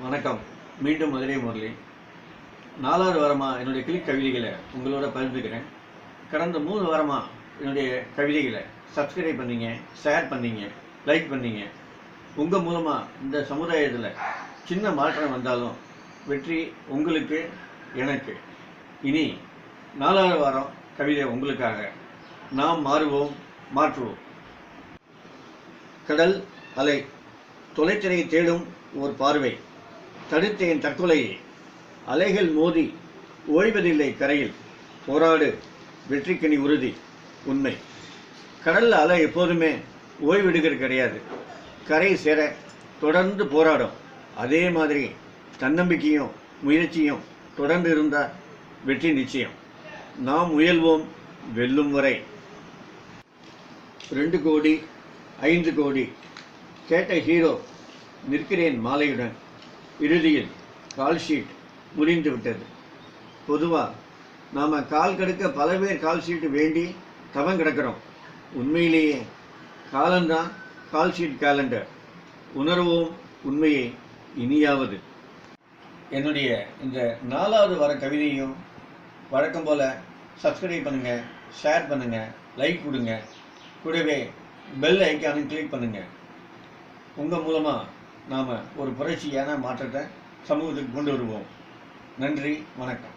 வணக்கம். மீண்டும் மதுரை முரளி நாலாவது வாரமாக என்னுடைய கிளிக் கவிதைகளை உங்களோட பகிர்ந்துக்கிறேன். கடந்த மூணு வாரமாக என்னுடைய கவிதைகளை சப்ஸ்கிரைப் பண்ணீங்க ஷேர் பண்ணீங்க லைக் பண்ணீங்க. உங்கள் மூலமாக இந்த சமுதாயத்தில் சின்ன மாற்றம் வந்தாலும் வெற்றி உங்களுக்கு எனக்கு. இனி நாலாவது வாரம் கவிதை உங்களுக்காக. நாம் மாறுவோம் மாற்றுவோம். கடல் அலை தொலைத்திரை தேடும் ஒரு பார்வை. தடுத்தேன் தற்கொலையை அலைகள் மோதி ஓய்வதில்லை கரையில். போராடு வெற்றிக்கணி உறுதி உண்மை. கடலில் அலை எப்போதுமே ஓய்வெடுக்கிறது கிடையாது. கரை சேர தொடர்ந்து போராடும். அதே மாதிரி தன்னம்பிக்கையும் முயற்சியும் தொடர்ந்து இருந்தால் வெற்றி நிச்சயம். நாம் முயல்வோம் வெல்லும் வரை. ரெண்டு கோடி ஐந்து கோடி. கேட்ட ஹீரோ நிற்கிறேன் மாலையுடன். இறுதியில் கால் ஷீட் முடிந்து விட்டது. பொதுவாக நாம் கால் கடுக்க பல பேர் கால் ஷீட் வேண்டி தவம் கிடக்கிறோம். உண்மையிலேயே காலம்தான் கால் ஷீட் கேலண்டர் உணர்வோம் உண்மையை இனியாவது. என்னுடைய இந்த நாலாவது வர கவிதையும் வழக்கம் போல் சப்ஸ்கிரைப் பண்ணுங்கள் ஷேர் பண்ணுங்கள் லைக் கொடுங்க. கூடவே பெல் ஐக்கானும் கிளிக் பண்ணுங்கள் உங்கள் மூலமாக நாம் ஒரு புரட்சியான மாற்றத்தை சமூகத்துக்கு கொண்டு வருவோம். நன்றி வணக்கம்.